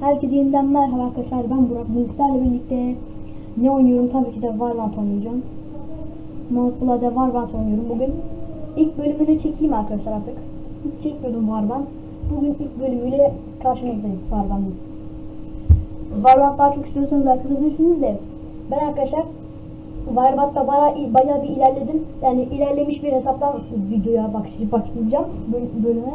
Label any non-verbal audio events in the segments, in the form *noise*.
Herkese yeniden merhaba arkadaşlar. Ben Burak sizlerle birlikte ne oynuyorum? Tabii ki de Valorant oynayacağım. Mouse'la Valorant oynuyorum. Bugün ilk bölümünü çekeyim arkadaşlar artık. Hiç çekmiyordum Valorant. Bugün ilk bölümüyle karşınızdayım Valorant'ın. Valorant daha çok istiyorsanız arkadaşlarınız de. Ben arkadaşlar Valorant'ta bayağı, bayağı bir ilerledim. Yani ilerlemiş bir hesaptan videoya bak, bakacağım böl- bölüme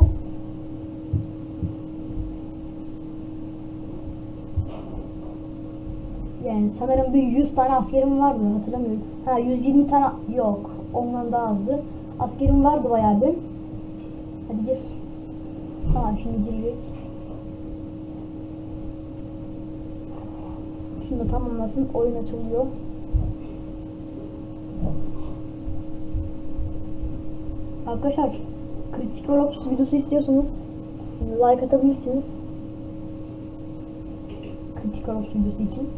Yani sanırım bir 100 tane askerim vardı hatırlamıyorum. Ha 120 tane yok. Ondan daha azdı. Askerim vardı bayağı bir. Hadi gir. Tamam şimdi girecek. Şunu tamamlasın. Oyun açılıyor. Arkadaşlar Critical Ops videosu istiyorsanız like atabilirsiniz. Critical Ops videosu için.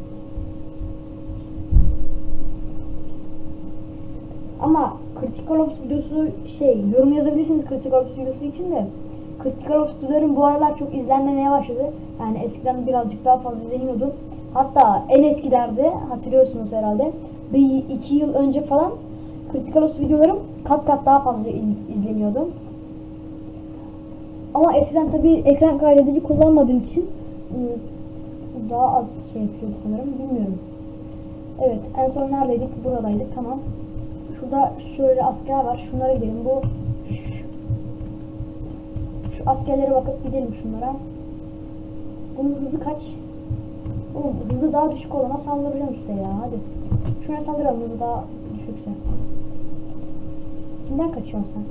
Ama Critical Ops videosu şey yorum yazabilirsiniz Critical Ops videosu için de Critical Ops videolarım bu aralar çok izlenmemeye başladı. Yani eskiden birazcık daha fazla izleniyordu. Hatta en eskilerde hatırlıyorsunuz herhalde bir iki yıl önce falan Critical Ops videolarım kat kat daha fazla iz- izleniyordu. Ama eskiden tabi ekran kaydedici kullanmadığım için ıı, daha az şey yapıyordu sanırım bilmiyorum. Evet en son neredeydik? Buradaydık tamam. Şurada şöyle asker var. Şunlara gidelim. Bu şu, askerlere bakıp gidelim şunlara. Bunun hızı kaç? Oğlum hızı daha düşük olana saldıracağım işte ya. Hadi. Şuna saldıralım hızı daha düşükse. Kimden kaçıyorsun sen?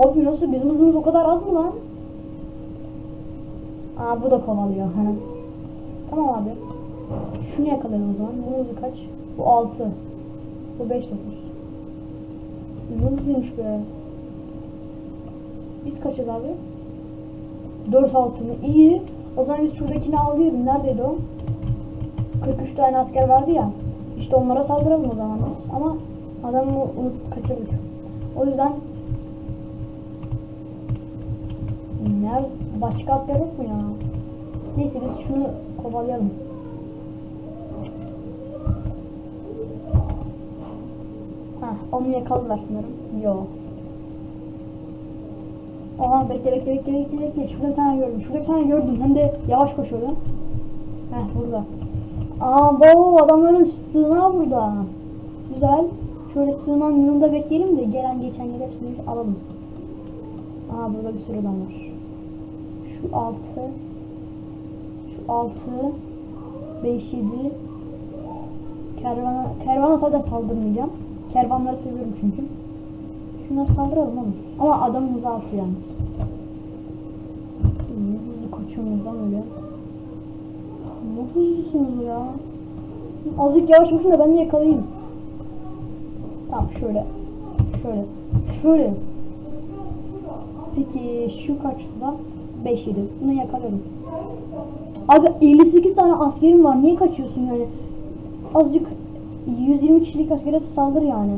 Abi nasıl? Bizim hızımız o kadar az mı lan? Aa bu da kovalıyor. Tamam abi. Şunu yakalayalım o zaman. Bunun hızı kaç? Bu 6. Bu 5 9. Ne hızlıymış be. Biz kaçız abi? 4 altını iyi. O zaman biz şuradakini alıyordum. Neredeydi o? 43 tane asker vardı ya. İşte onlara saldıralım o zaman biz. Ama adamı unut kaçırdık. O yüzden Nerede? Başka asker yok mu ya? Neyse biz şunu kovalayalım. Onu yakaladılar sanırım. Yo. Aha bekle bekle bekle bekle bekle. Şurada bir tane gördüm. Şurada bir tane gördüm. Hem de yavaş koşuyordu. Heh burada. Aa bu adamların sığınağı burada. Güzel. Şöyle sığınağın yanında bekleyelim de gelen geçen yer hepsini alalım. Aa burada bir sürü adam var. Şu altı. Şu altı. Beş yedi. Kervana, kervana zaten saldırmayacağım. Kervanları seviyorum çünkü. Şunları saldıralım oğlum. Ama adamın hızı altı yalnız. Hızlı kaçıyorsunuz lan öyle. Ne hızlısınız ya. Azıcık yavaşmışım da ben de yakalayayım. Tamam şöyle. Şöyle. Şöyle. Peki şu kaçta? 5 7. Bunu yakalıyorum. Abi 58 tane askerim var. Niye kaçıyorsun yani? Azıcık 120 kişilik askere saldır yani.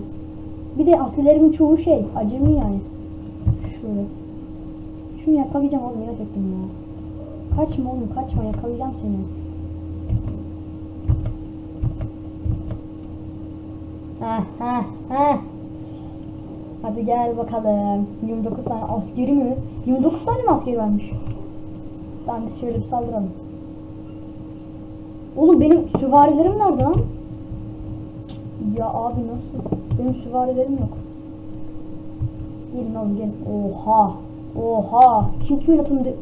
Bir de askerlerimin çoğu şey, acemi yani. Şöyle. Şunu yakalayacağım oğlum ettim ya. Kaçma oğlum kaçma yakalayacağım seni. Heh heh heh. Hadi gel bakalım. 29 tane askeri mi? 29 tane mi askeri varmış? Tamam biz şöyle bir saldıralım. Oğlum benim süvarilerim nerede lan? Ya abi nasıl? Benim süvarilerim yok. Gelin oğlum gelin. Oha. Oha. Kim kimin atını de...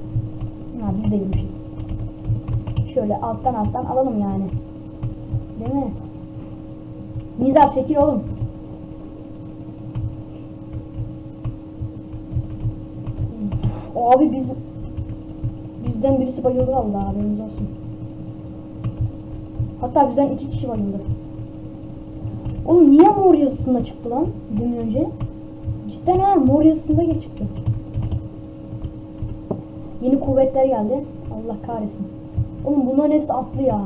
Ha biz değilmişiz. Şöyle alttan alttan alalım yani. Değil mi? Nizar çekil oğlum. Abi biz bizden birisi bayıldı vallahi haberiniz olsun. Hatta bizden iki kişi bayıldı. Oğlum niye mor yazısında çıktı lan demin önce? Cidden ha mor yazısında çıktı. Yeni kuvvetler geldi. Allah kahretsin. Oğlum bunların hepsi atlı ya.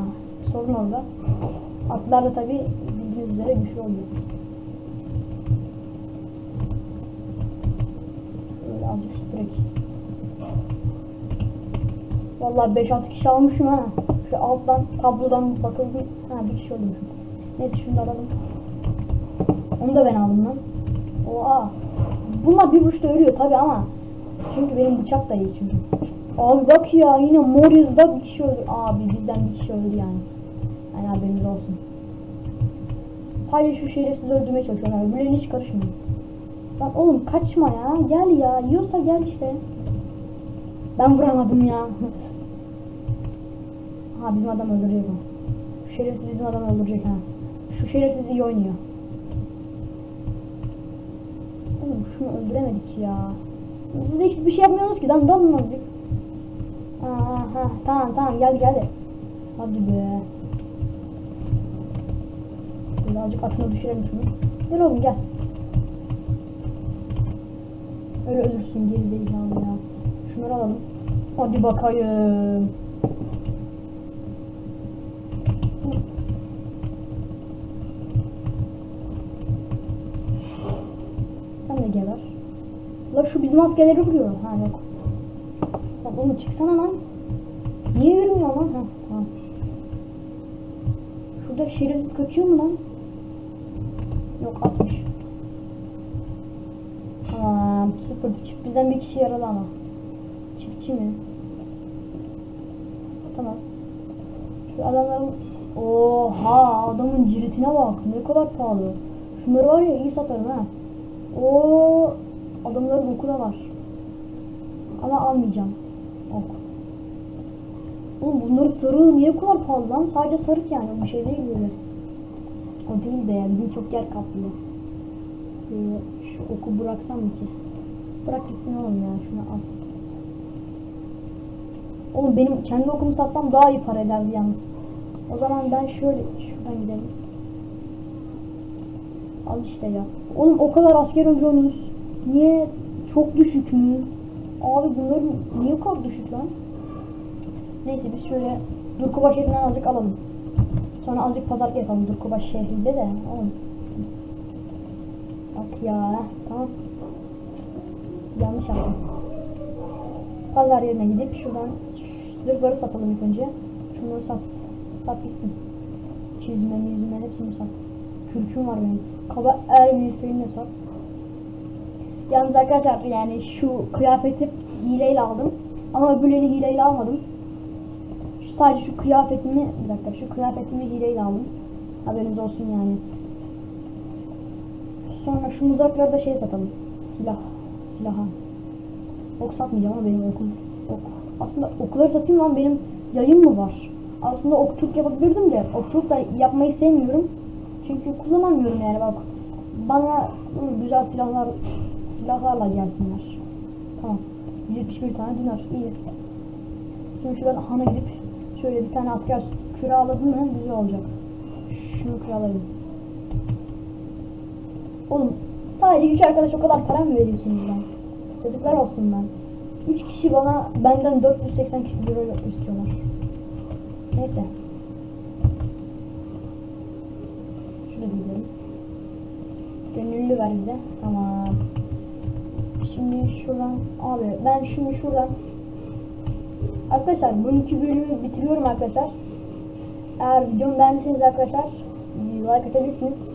Sorun orada. Atlar da tabi bildiğiniz üzere güçlü oluyor. Böyle azıcık sprek. Vallahi 5-6 kişi almışım ha. Şu alttan kablodan bakıldı. Ha bir kişi öldürmüşüm. Neyse şunu da alalım. Onu da ben aldım lan. Oha. Bunlar bir vuruşta ölüyor tabi ama. Çünkü benim bıçak da iyi çünkü. Abi bak ya yine Morius'da bir kişi öldü. Abi bizden bir kişi öldü yani. Yani haberiniz olsun. Sadece şu şerefsizi öldürmeye çalışıyorum. Öbürlerine hiç karışmıyor. Lan oğlum kaçma ya. Gel ya. Yiyorsa gel işte. Ben vuramadım ya. *laughs* ha bizim adam öldürecek o. Şerefsiz bizim adam öldürecek ha. Şu şerefsiz iyi oynuyor. Oğlum şunu öldüremedik ya. Siz de hiçbir şey yapmıyorsunuz ki. Lan dalın azıcık. Aa, ha, tamam tamam geldi geldi. Hadi be. Birazcık atına düşürelim şunu. Gel oğlum gel. Öyle ölürsün geri zekalı ya. Şunları alalım. Hadi bakayım. Sen de geber. La şu bizim askerleri vuruyor. Ha yok. Lan oğlum çıksana lan. Niye yürümüyor lan? Ha tamam. Şurada şerefsiz kaçıyor mu lan? Yok atmış. Tamam sıfır. Bizden bir kişi yaralı ama. Çiftçi mi? Tamam. Şu adamların Oha adamın ciritine bak ne kadar pahalı. Şunları var ya iyi satarım ha. O adamların oku da var. Ama almayacağım. Ok. Oğlum bunları sarı niye bu kadar pahalı lan? Sadece sarık yani bir şey değil böyle. O değil de ya bizim çok yer kaplıyor. Şöyle şu oku bıraksam mı ki? Bırak gitsin oğlum ya şunu al. Oğlum benim kendi okumu satsam daha iyi para ederdi yalnız. O zaman ben şöyle şuradan gidelim. Al işte ya. Oğlum o kadar asker öldürüyorsunuz. Niye? Çok düşük mü? Abi bunların niye o kadar düşük lan? Neyse biz şöyle Durkubaş şehrinden azıcık alalım. Sonra azıcık pazar yapalım Durkubaş şehrinde de. Oğlum. Bak ya. Tamam. Yanlış yaptım. Pazar yerine gidip şuradan şu zırhları satalım ilk önce. Şunları sat. Sat gitsin. Çizme, mizme hepsini sat. Kürküm var benim. Kaba er milföyünü de sat. Yalnız arkadaşlar yani şu kıyafeti hileyle aldım. Ama öbürlerini hileyle almadım. Şu sadece şu kıyafetimi bir dakika şu kıyafetimi hileyle aldım. Haberiniz olsun yani. Sonra şu mızrakları da şey satalım. Silah. Silaha. Ok satmayacağım ama benim okum. Ok. Aslında okları satayım lan benim yayım mı var? Aslında okçuluk yapabilirdim de okçuluk da yapmayı sevmiyorum. Çünkü kullanamıyorum yani bak. Bana güzel silahlar silahlarla gelsinler. Tamam. 171 tane dinar. iyi. Şimdi şuradan hana gidip şöyle bir tane asker kiraladım mı güzel olacak. Şunu kiralayalım. Oğlum sadece 3 arkadaş o kadar para mı veriyorsunuz lan? Yazıklar olsun ben. 3 kişi bana benden 480 lira istiyorlar. Neyse. Şurada gidelim. Gönüllü ver bize. Tamam. Şimdi şuradan abi ben şimdi şuradan Arkadaşlar bugünkü bölümü bitiriyorum arkadaşlar. Eğer videomu beğendiyseniz arkadaşlar like atabilirsiniz.